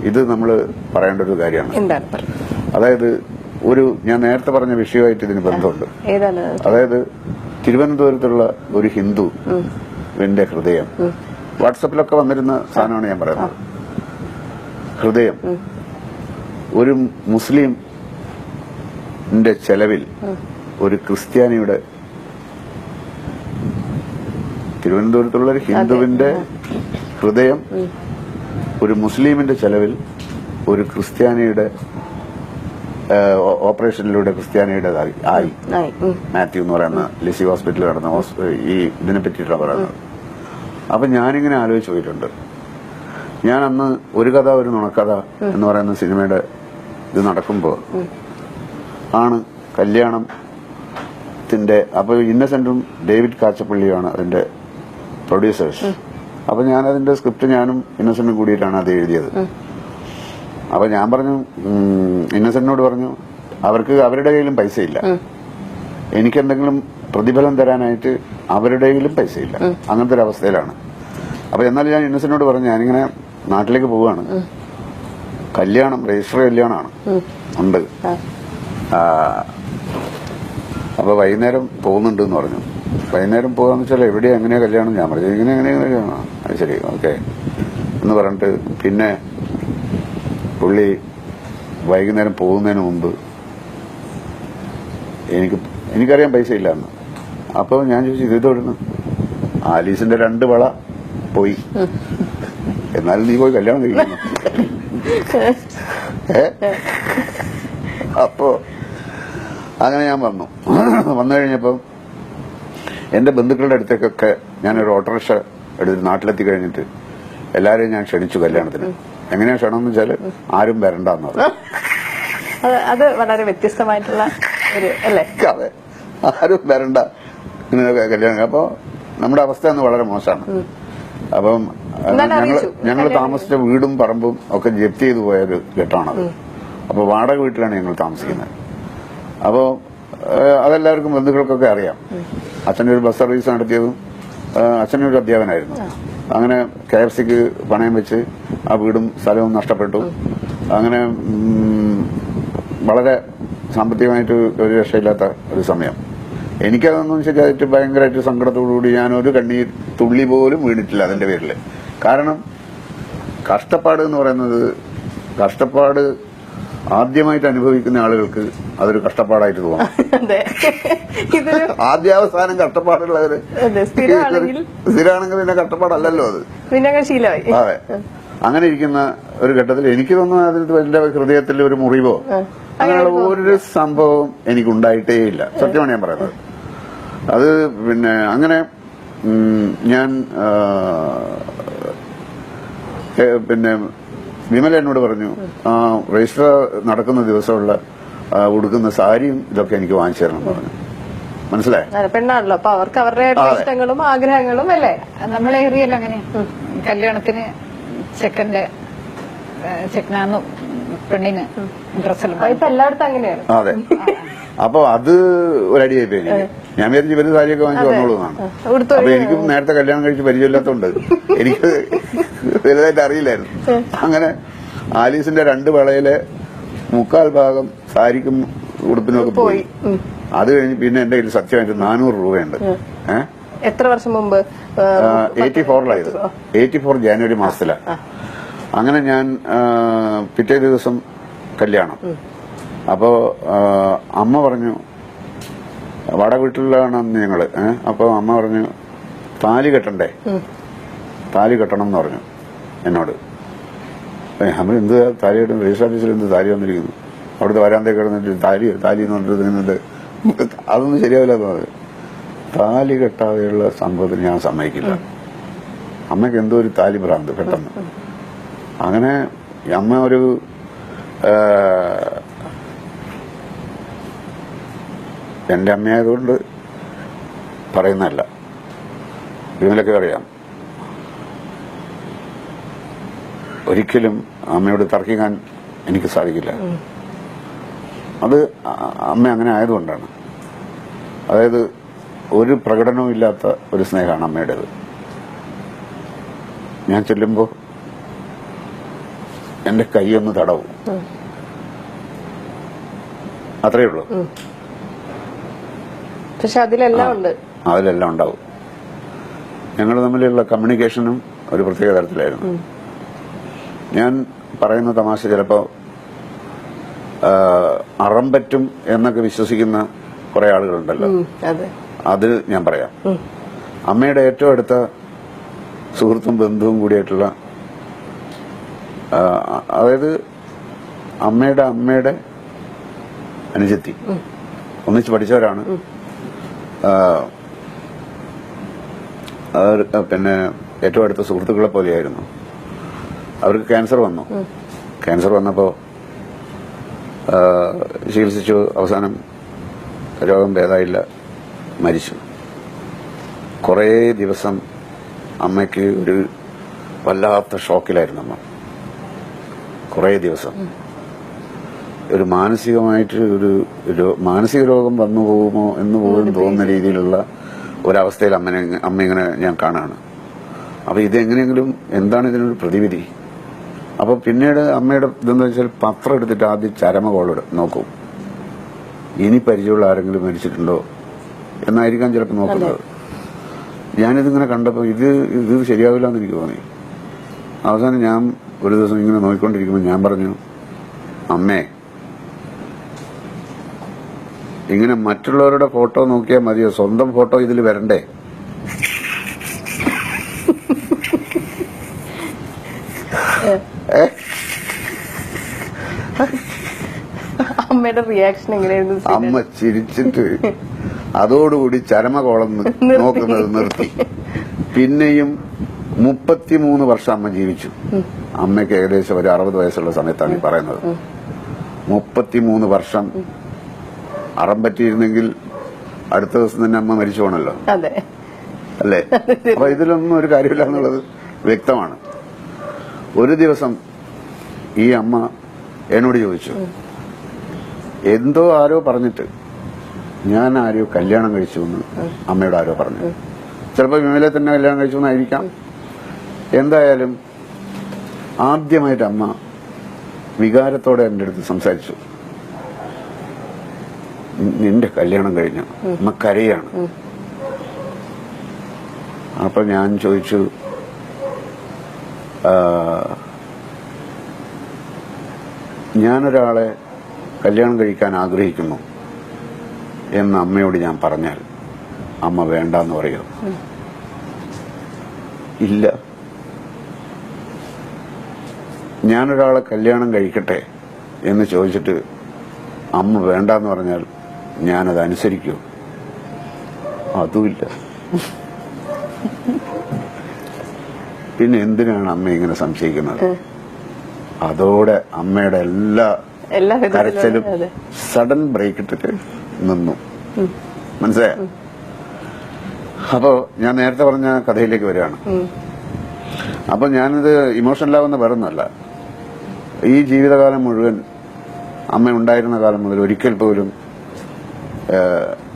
ഇത് നമ്മൾ പറയേണ്ട ഒരു കാര്യമാണ് അതായത് ഒരു ഞാൻ നേരത്തെ പറഞ്ഞ വിഷയമായിട്ട് ഇതിന് ബന്ധമുണ്ട്. അതായത് തിരുവനന്തപുരത്തുള്ള ഒരു ഹിന്ദു എന്റെ ഹൃദയം. വാട്സപ്പിലൊക്കെ വന്നിരുന്ന സാധനമാണ് ഞാൻ പറയുന്നത്. ഹൃദയം. ഒരു മുസ്ലിം ചെലവിൽ ഒരു ക്രിസ്ത്യാനിയുടെ തിരുവനന്തപുരത്തുള്ള ഒരു ഹിന്ദുവിന്റെ ഹൃദയം ഒരു മുസ്ലിമിന്റെ ചെലവിൽ ഒരു ക്രിസ്ത്യാനിയുടെ ഓപ്പറേഷനിലൂടെ ക്രിസ്ത്യാനിയുടെ ആയി. മാത്യു എന്ന് പറയുന്ന ലിസി ഹോസ്പിറ്റലിൽ നടന്ന ഈ ഇതിനെ പറ്റിയിട്ടാണ് പറയുന്നത്. അപ്പൊ ഞാനിങ്ങനെ ആലോചിച്ച് പോയിട്ടുണ്ട്. ഞാൻ അന്ന് ഒരു കഥ ഒരു നുണക്കഥ എന്ന് പറയുന്ന സിനിമയുടെ ഇത് നടക്കുമ്പോൾ ആണ് കല്യാണം ത്തിന്റെ അപ്പൊ ഇന്നസെന്റും ഡേവിഡ് കാച്ചപ്പള്ളിയുമാണ് അതിന്റെ പ്രൊഡ്യൂസേഴ്സ്. അപ്പൊ ഞാനതിന്റെ സ്ക്രിപ്റ്റ് ഞാനും ഇന്നസെന്റും കൂടിയിട്ടാണ് അത് എഴുതിയത്. അപ്പൊ ഞാൻ പറഞ്ഞു ഇന്നസെന്റിനോട് പറഞ്ഞു അവർക്ക് അവരുടെ കയ്യിലും പൈസയില്ല. ഇല്ല എനിക്ക് എന്തെങ്കിലും പ്രതിഫലം തരാനായിട്ട് അവരുടെ കയ്യിലും പൈസയില്ല. അങ്ങനത്തെ ഒരു അവസ്ഥയിലാണ് അപ്പൊ എന്നാലും ഞാൻ ഇന്നസെന്റിനോട് പറഞ്ഞു ഞാനിങ്ങനെ നാട്ടിലേക്ക് പോവാണ് കല്യാണം രജിസ്റ്റർ കല്യാണമാണ്. ഉണ്ട്. അപ്പൊ വൈകുന്നേരം പോകുന്നുണ്ട് എന്ന് പറഞ്ഞു. വൈകുന്നേരം പോകാന്ന് വെച്ചാൽ എവിടെ എങ്ങനെയാ കല്യാണം? ഞാൻ പറഞ്ഞു ഇങ്ങനെ എങ്ങനെ കല്യാണം. അത് ശരി ഓക്കെ. എന്ന് പറഞ്ഞിട്ട് പിന്നെ പുള്ളി വൈകുന്നേരം പോകുന്നതിന് മുമ്പ് എനിക്ക് എനിക്കറിയാൻ പൈസ ഇല്ലാന്ന്. അപ്പൊ ഞാൻ ചോദിച്ചു ഇത് തൊടുന്നു ആലീസിന്റെ രണ്ട് വള പോയി. എന്നാലും നീ പോയി കല്യാണം കഴിക്കുന്നു ഏ? അപ്പോ അങ്ങനെ ഞാൻ വന്നു. വന്നു കഴിഞ്ഞപ്പം എന്റെ ബന്ധുക്കളുടെ അടുത്തേക്കൊക്കെ ഞാനൊരു ഓട്ടോറിക്ഷ എടുത്ത് നാട്ടിലെത്തി കഴിഞ്ഞിട്ട് എല്ലാരെയും ഞാൻ ക്ഷണിച്ചു കല്യാണത്തിന്. എങ്ങനെയാ ക്ഷണം എന്ന് വെച്ചാൽ ആരും വരണ്ടെന്ന് പറഞ്ഞു. അത് വളരെ വ്യത്യസ്തമായിട്ടുള്ള ഒരു അല്ലേ? അതെ. ആരും വരണ്ട ഇങ്ങനെ കല്യാണം. അപ്പൊ നമ്മുടെ അവസ്ഥ അന്ന് വളരെ മോശമാണ്. അപ്പം ഞങ്ങൾ ഞങ്ങൾ താമസിച്ച വീടും പറമ്പും ഒക്കെ ജപ്തി ചെയ്തു പോയൊരു ഘട്ടമാണത്. അപ്പൊ വാടക വീട്ടിലാണ് ഞങ്ങൾ താമസിക്കുന്നത്. അപ്പോ ഏഹ്, അതെല്ലാവർക്കും ബന്ധുക്കൾക്കൊക്കെ അറിയാം. അച്ഛനൊരു ഒരു ബസ് സർവീസ് നടത്തിയതും അച്ഛനൊരു അധ്യാപനായിരുന്നു അങ്ങനെ കെ എഫ് സിക്ക് പണയം വെച്ച് ആ വീടും സ്ഥലവും നഷ്ടപ്പെട്ടു. അങ്ങനെ വളരെ സാമ്പത്തികമായിട്ട് ഒരു രക്ഷയില്ലാത്ത ഒരു സമയം. എനിക്കതൊന്നും ശരിയായിട്ട് ഭയങ്കരമായിട്ട് സങ്കടത്തോടുകൂടി ഞാൻ ഒരു കണ്ണീർ തുള്ളി പോലും വീണിട്ടില്ല അതിന്റെ പേരിൽ കാരണം കഷ്ടപ്പാട് എന്ന് പറയുന്നത് കഷ്ടപ്പാട് ആദ്യമായിട്ട് അനുഭവിക്കുന്ന ആളുകൾക്ക് അതൊരു കഷ്ടപ്പാടായിട്ട് തോന്നും. ആദ്യാവസാനം കഷ്ടപ്പാടുള്ളവര് സ്ഥിരാണെങ്കിൽ പിന്നെ കഷ്ടപ്പാടല്ലല്ലോ അത്. പിന്നെ ശീലമായി. അതെ. അങ്ങനെ ഇരിക്കുന്ന ഒരു ഘട്ടത്തിൽ എനിക്ക് തോന്നുന്നു അതിന് എന്റെ ഹൃദയത്തിൽ ഒരു മുറിവോ അങ്ങനെയുള്ള ഒരു സംഭവം എനിക്കുണ്ടായിട്ടേ ഇല്ല. സത്യമാണ് ഞാൻ പറയുന്നത്. അത് പിന്നെ അങ്ങനെ ഞാൻ പിന്നെ വിമല എന്നോട് പറഞ്ഞു ആ രജിസ്റ്റർ നടക്കുന്ന ദിവസമുള്ള ഉടുക്കുന്ന സാരിയും ഇതൊക്കെ എനിക്ക് വാങ്ങിച്ചു തരണം എന്ന് പറഞ്ഞു. മനസ്സിലായി? പെണ്ണാണല്ലോ. അപ്പൊ അവർക്ക് അവരുടെ ഇഷ്ടങ്ങളും ആഗ്രഹങ്ങളും അല്ലേ? നമ്മളെ ഏറിയല്ല അങ്ങനെ കല്യാണത്തിന് ചെക്കന്റെ ചെക്കനാന്നും പെണ്ണിന് ഡ്രസ്സെല്ലാം ഇപ്പൊ എല്ലായിടത്തും അങ്ങനെയാണ് അതെ. അപ്പൊ അത് ഒരടിയായി പോയി. എനിക്ക് ഞാൻ വിചാരിച്ചു ഇവർ സാരിയൊക്കെ വാങ്ങിച്ചു വന്നോളൂ എന്നാണ്. ഉടുത്തു അപ്പൊ എനിക്കും നേരത്തെ കല്യാണം കഴിച്ച് പരിചയമില്ലാത്തോണ്ട് എനിക്ക് വലുതായിട്ട് അറിയില്ലായിരുന്നു. അങ്ങനെ ആലീസിന്റെ രണ്ട് വളയിലെ മുക്കാൽ ഭാഗം സാരിക്കും ഉടുപ്പിനൊക്കെ പോയി. അത് കഴിഞ്ഞ് പിന്നെ എന്റെ കയ്യിൽ സത്യമായിട്ട് നാനൂറ് രൂപയുണ്ട്. ഏഹ് എത്ര വർഷം മുമ്പ് എയ്റ്റി ഫോറിലായത് എയ്റ്റി ഫോർ ജാനുവരി മാസത്തിലാണ്. അങ്ങനെ ഞാൻ പിറ്റേ ദിവസം കല്യാണം. അപ്പോ അമ്മ പറഞ്ഞു വട വീട്ടിലാണ് അന്ന് ഞങ്ങൾ അപ്പോൾ അപ്പൊ അമ്മ പറഞ്ഞു താലി കെട്ടണ്ടേ? താലി കെട്ടണം എന്ന് പറഞ്ഞു എന്നോട്. അമ്മ എന്ത് താലി കെട്ടും? രജിസ്റ്റർ ഓഫീസിൽ എന്ത് താലി വന്നിരിക്കുന്നു? അവിടുത്തെ വരാന്തേ കിടന്നിട്ട് താലി താലി എന്ന് പറഞ്ഞിട്ട് അതൊന്നും ശരിയാവില്ല എന്ന് പറഞ്ഞു. താലി കെട്ടാതെയുള്ള സംഭവത്തിന് ഞാൻ സമ്മതിക്കില്ല. അമ്മയ്ക്ക് എന്തോ ഒരു താലി ഭ്രാന്ത് പെട്ടെന്ന്. അങ്ങനെ അമ്മ ഒരു ആ, എന്റെ അമ്മയായതുകൊണ്ട് പറയുന്നതല്ല. വിമലൊക്കെ അറിയാം. ഒരിക്കലും അമ്മയോട് തർക്കിക്കാൻ എനിക്ക് സാധിക്കില്ല. അത് അമ്മ അങ്ങനെ ആയതുകൊണ്ടാണ്. അതായത് ഒരു പ്രകടനവും ഇല്ലാത്ത ഒരു സ്നേഹമാണ് അമ്മയുടേത്. ഞാൻ ചെല്ലുമ്പോൾ എന്റെ കൈയൊന്ന് ഒന്ന് തടവും അത്രയേ ഉള്ളൂ. പക്ഷെ അതിലെല്ലാം ഉണ്ട്. അതിലെല്ലാം ഉണ്ടാവും. ഞങ്ങൾ തമ്മിലുള്ള കമ്മ്യൂണിക്കേഷനും ഒരു പ്രത്യേക തരത്തിലായിരുന്നു. ഞാൻ പറയുന്ന തമാശ ചിലപ്പോ ആ, അറം പറ്റും എന്നൊക്കെ വിശ്വസിക്കുന്ന കുറെ ആളുകളുണ്ടല്ലോ. അതെ. ഞാൻ പറയാം. അമ്മയുടെ ഏറ്റവും അടുത്ത സുഹൃത്തും ബന്ധുവും കൂടിയായിട്ടുള്ള അതായത് അമ്മയുടെ അമ്മയുടെ അനുജത്തി. ഒന്നിച്ച് പഠിച്ചവരാണ്. പിന്നെ ഏറ്റവും അടുത്ത സുഹൃത്തുക്കളെ പോലെയായിരുന്നു. അവർക്ക് ക്യാൻസർ വന്നു. ക്യാൻസർ വന്നപ്പോൾ ചികിത്സിച്ചു. അവസാനം രോഗം ഭേദമായില്ല മരിച്ചു. കുറേ ദിവസം അമ്മയ്ക്ക് ഒരു വല്ലാത്ത ഷോക്കിലായിരുന്നു അമ്മ. കുറേ ദിവസം. ഒരു മാനസികമായിട്ട് ഒരു മാനസിക രോഗം വന്നു പോകുമോ എന്ന് പോലും തോന്നുന്ന രീതിയിലുള്ള ഒരവസ്ഥയിൽ അമ്മനെ അമ്മ ഇങ്ങനെ ഞാൻ കാണാണ്. അപ്പൊ ഇതെങ്ങനെയെങ്കിലും എന്താണ് ഇതിനൊരു പ്രതിവിധി? അപ്പൊ പിന്നീട് അമ്മയുടെ ഇതെന്ന് വെച്ചാൽ പത്രം എടുത്തിട്ട് ആദ്യം ചരമ കോൾ നോക്കും. ഇനി പരിചയമുള്ള ആരെങ്കിലും മരിച്ചിട്ടുണ്ടോ? എന്നായിരിക്കാം ചിലപ്പോൾ നോക്കുന്നത്. ഞാനിതിങ്ങനെ കണ്ടപ്പോൾ ഇത് ഇത് ശരിയാവില്ല എന്ന് എനിക്ക് തോന്നി. അവസാനം ഞാൻ ഒരു ദിവസം ഇങ്ങനെ നോക്കിക്കൊണ്ടിരിക്കുമ്പോൾ ഞാൻ പറഞ്ഞു അമ്മേ ഇങ്ങനെ മറ്റുള്ളവരുടെ ഫോട്ടോ നോക്കിയാൽ മതിയോ? സ്വന്തം ഫോട്ടോ ഇതിൽ വരണ്ടേ? അമ്മയുടെ റിയാക്ഷൻ എങ്ങനെയായിരുന്നു അമ്മ ചിരിച്ചിട്ട് അതോടുകൂടി ചരമകോളം നോക്കുന്നത് നിർത്തി. പിന്നെയും മുപ്പത്തിമൂന്ന് വർഷം അമ്മ ജീവിച്ചു. അമ്മയ്ക്ക് ഏകദേശം ഒരു അറുപത് വയസ്സുള്ള സമയത്താണ് ഈ പറയുന്നത്. മുപ്പത്തിമൂന്ന് വർഷം അറം പറ്റിയിരുന്നെങ്കിൽ അടുത്ത ദിവസം തന്നെ അമ്മ മരിച്ചു പോണല്ലോ അല്ലേ? അപ്പൊ ഇതിലൊന്നും ഒരു കാര്യമില്ല എന്നുള്ളത് വ്യക്തമാണ്. ഒരു ദിവസം ഈ അമ്മ എന്നോട് ചോദിച്ചു എന്തോ ആരോ പറഞ്ഞിട്ട് ഞാൻ ആരോ കല്യാണം കഴിച്ചു എന്ന് അമ്മയോട് ആരോ പറഞ്ഞു. ചിലപ്പോൾ വിമലെ തന്നെ കല്യാണം കഴിച്ചു എന്നായിരിക്കാം എന്തായാലും ആദ്യമായിട്ട് അമ്മ വികാരത്തോടെ എന്റെ അടുത്ത് സംസാരിച്ചു. നിന്റെ കല്യാണം കഴിഞ്ഞു അമ്മ കരയാണ് അപ്പൊ ഞാൻ ചോദിച്ചു ഞാനൊരാളെ കല്യാണം കഴിക്കാൻ ആഗ്രഹിക്കുന്നു എന്ന് അമ്മയോട് ഞാൻ പറഞ്ഞാൽ അമ്മ വേണ്ടെന്ന് പറയോ? ഇല്ല. ഞാനൊരാളെ കല്യാണം കഴിക്കട്ടെ എന്ന് ചോദിച്ചിട്ട് അമ്മ വേണ്ടെന്ന് പറഞ്ഞാൽ ഞാനത് അനുസരിക്കൂ. അതുമില്ല. പിന്നെ എന്തിനാണ് അമ്മ ഇങ്ങനെ സംശയിക്കുന്നത്? അതോടെ അമ്മയുടെ എല്ലാ എല്ലാ കരച്ചിലും സഡൻ ബ്രേക്ക് ഇട്ടിട്ട് നിന്നു മനസ്സിലായ? അപ്പോ ഞാൻ നേരത്തെ പറഞ്ഞ കഥയിലേക്ക് വരികയാണ്. അപ്പൊ ഞാനിത് ഇമോഷണലാവുന്ന വേറൊന്നുമല്ല. ഈ ജീവിതകാലം മുഴുവൻ അമ്മ ഉണ്ടായിരുന്ന കാലം മുതൽ ഒരിക്കൽ പോലും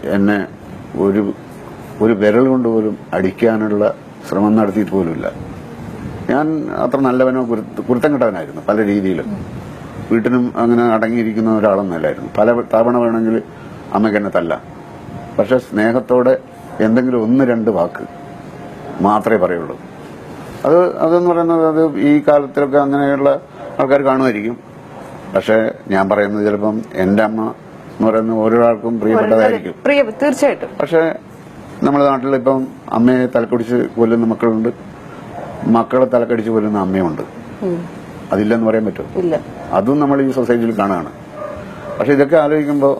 എന്നെ ഒരു ഒരു വിരൽ കൊണ്ട് പോലും അടിക്കാനുള്ള ശ്രമം നടത്തിയിട്ട് പോലുമില്ല. ഞാൻ അത്ര നല്ലവനോ കുരുത്ത- കുരുത്തം കെട്ടവനായിരുന്നു പല രീതിയിലും. വീട്ടിനും അങ്ങനെ അടങ്ങിയിരിക്കുന്ന ഒരാളൊന്നല്ലായിരുന്നു പല തവണ വേണമെങ്കിൽ അമ്മയ്ക്ക് എന്നെ തല്ല. പക്ഷെ സ്നേഹത്തോടെ എന്തെങ്കിലും ഒന്ന് രണ്ട് വാക്ക് മാത്രമേ പറയുള്ളൂ. അത് അതെന്ന് പറയുന്നത് അത് ഈ കാലത്തിലൊക്കെ അങ്ങനെയുള്ള ആൾക്കാർ കാണുമായിരിക്കും. പക്ഷെ ഞാൻ പറയുന്നത് ചിലപ്പം എന്റെ അമ്മ എന്ന് പറയുന്നത് ഓരോരാൾക്കും പ്രിയപ്പെട്ടതായിരിക്കും. പ്രിയ തീർച്ചയായിട്ടും. പക്ഷെ നമ്മുടെ നാട്ടിൽ ഇപ്പം അമ്മയെ തലക്കടിച്ച് കൊല്ലുന്ന മക്കളുണ്ട്. മക്കളെ തലക്കടിച്ച് കൊല്ലുന്ന അമ്മയുണ്ട്. അതില്ലെന്ന് പറയാൻ പറ്റുമോ ഇല്ല. അതും നമ്മൾ ഈ സൊസൈറ്റിയിൽ കാണുകയാണ്. പക്ഷെ ഇതൊക്കെ ആലോചിക്കുമ്പോൾ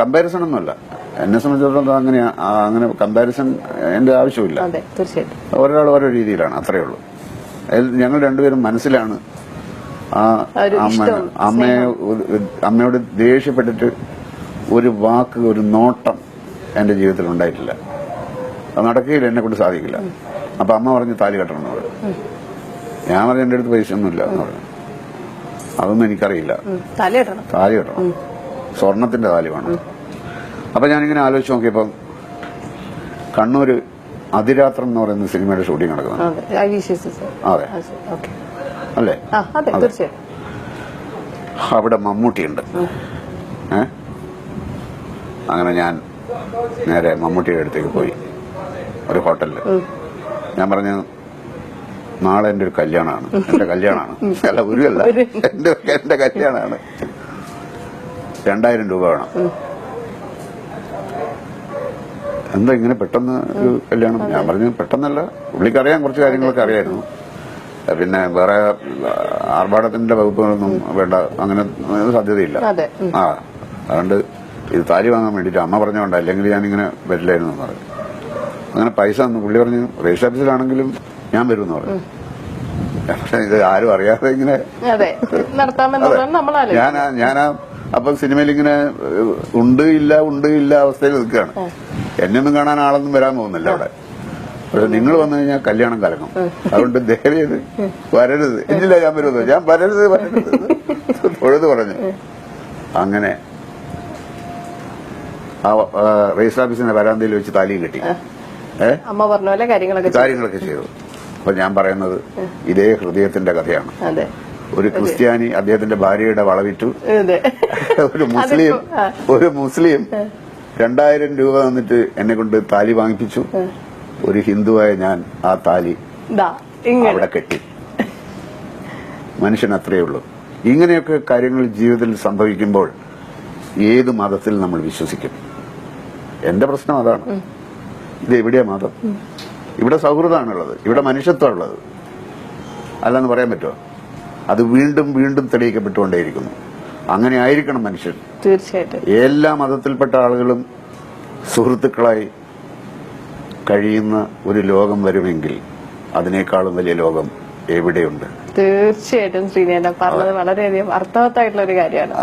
കമ്പാരിസൺ ഒന്നുമല്ല എന്നെ സംബന്ധിച്ചിടത്തോളം അങ്ങനെ അങ്ങനെ കമ്പാരിസൺ എന്റെ ആവശ്യമില്ല. തീർച്ചയായിട്ടും. ഒരാൾ ഓരോ രീതിയിലാണ് അത്രയേ ഉള്ളൂ. ഞങ്ങൾ രണ്ടുപേരും മനസ്സിലാണ് ആ അമ്മ അമ്മയെ അമ്മയോട് ദേഷ്യപ്പെട്ടിട്ട് ഒരു വാക്ക് ഒരു നോട്ടം എന്റെ ജീവിതത്തിൽ ഉണ്ടായിട്ടില്ല. അത് നടക്കുകയില്ല എന്നെ കൊണ്ട് സാധിക്കില്ല. അപ്പൊ അമ്മ പറഞ്ഞ് താലി കെട്ടണം എന്ന് ഞാൻ പറഞ്ഞു എന്റെ അടുത്ത് പൈസ ഒന്നുമില്ല എന്ന് പറഞ്ഞു. അതൊന്നും എനിക്കറിയില്ല. താലി കെട്ടണം. സ്വർണത്തിന്റെ താലി വേണം. അപ്പൊ ഞാനിങ്ങനെ ആലോചിച്ച് നോക്കിയപ്പം കണ്ണൂര് അതിരാത്രം എന്ന് പറയുന്ന സിനിമയുടെ ഷൂട്ടിംഗ് നടക്കുന്നത് അതെ. അല്ലേ? അതെ തീർച്ചയായും. അവിടെ മമ്മൂട്ടിയുണ്ട്. അങ്ങനെ ഞാൻ നേരെ മമ്മൂട്ടിയുടെ അടുത്തേക്ക് പോയി. ഒരു ഹോട്ടലിൽ ഞാൻ പറഞ്ഞു നാളെ എന്റെ ഒരു കല്യാണമാണ്. എന്റെ കല്യാണമാണ്. അല്ല ഒരു അല്ല എന്റെ എന്റെ കല്യാണമാണ്. രണ്ടായിരം രൂപ വേണം. എന്താ ഇങ്ങനെ പെട്ടെന്ന് ഒരു കല്യാണം? ഞാൻ പറഞ്ഞു പെട്ടെന്നല്ല. പുള്ളിക്കറിയാൻ കുറച്ച് കാര്യങ്ങളൊക്കെ അറിയായിരുന്നു. പിന്നെ വേറെ ആർഭാടത്തിന്റെ വകുപ്പുകളൊന്നും വേണ്ട അങ്ങനെ സാധ്യതയില്ല. ആ അതുകൊണ്ട് ഇത് താലി വാങ്ങാൻ വേണ്ടിട്ട് അമ്മ പറഞ്ഞോണ്ട് അല്ലെങ്കിൽ ഞാനിങ്ങനെ വരില്ലായിരുന്നു എന്ന് പറഞ്ഞു. അങ്ങനെ പൈസ ഒന്നും പുള്ളി പറഞ്ഞു രജിസ്റ്റർ ഓഫീസിലാണെങ്കിലും ഞാൻ വരും എന്ന് പറഞ്ഞു. പക്ഷെ ഇത് ആരും അറിയാതെ ഇങ്ങനെ ഞാനാ ഞാനാ അപ്പൊ സിനിമയിൽ ഇങ്ങനെ ഉണ്ട് ഇല്ല ഉണ്ട് ഇല്ല അവസ്ഥയിൽ നിൽക്കുകയാണ്. എന്നെ ഒന്നും കാണാൻ ആളൊന്നും വരാൻ പോകുന്നില്ല അവിടെ. പക്ഷെ നിങ്ങൾ വന്നു കഴിഞ്ഞാൽ കല്യാണം കലങ്ങും. അതുകൊണ്ട് ദയവ് വരരുത്. ഇല്ല ഞാൻ വരുന്നത് ഞാൻ വരരുത് വരരുത്. തൊഴുത് പറഞ്ഞു. അങ്ങനെ ആ റേസ് ഓഫീസിന്റെ വരാന്തയിൽ വെച്ച് താലിയും കെട്ടി. അമ്മ പറഞ്ഞ പോലെ കാര്യങ്ങളൊക്കെ കാര്യങ്ങളൊക്കെ ചെയ്തു. അപ്പൊ ഞാൻ പറയുന്നത് ഇതേ ഹൃദയത്തിന്റെ കഥയാണ്. അതെ. ഒരു ക്രിസ്ത്യാനി അദ്ദേഹത്തിന്റെ ഭാര്യയുടെ വളവിറ്റു. ഒരു മുസ്ലിം ഒരു മുസ്ലിം രണ്ടായിരം രൂപ തന്നിട്ട് എന്നെ കൊണ്ട് താലി വാങ്ങിപ്പിച്ചു. ഒരു ഹിന്ദുവായ ഞാൻ ആ താലി അവിടെ കെട്ടി. മനുഷ്യൻ അത്രയേ ഉള്ളൂ. ഇങ്ങനെയൊക്കെ കാര്യങ്ങൾ ജീവിതത്തിൽ സംഭവിക്കുമ്പോൾ ഏത് മതത്തിൽ നമ്മൾ വിശ്വസിക്കും? എന്റെ പ്രശ്നം അതാണ്. ഇത് എവിടെയാ മതം? ഇവിടെ സൗഹൃദമാണുള്ളത്. ഇവിടെ മനുഷ്യത്വമുള്ളത് അല്ലെന്ന് പറയാൻ പറ്റുമോ? അത് വീണ്ടും വീണ്ടും തെളിയിക്കപ്പെട്ടുകൊണ്ടേയിരിക്കുന്നു. അങ്ങനെ ആയിരിക്കണം മനുഷ്യൻ. തീർച്ചയായിട്ടും. എല്ലാ മതത്തിൽപ്പെട്ട ആളുകളും സുഹൃത്തുക്കളായി കഴിയുന്ന ഒരു ലോകം വരുമെങ്കിൽ അതിനേക്കാളും വലിയ ലോകം എവിടെയുണ്ട്? തീർച്ചയായിട്ടും ശ്രീനേന പറഞ്ഞത് വളരെയധികം അർത്ഥവത്തായിട്ടുള്ള ഒരു കാര്യമാണ്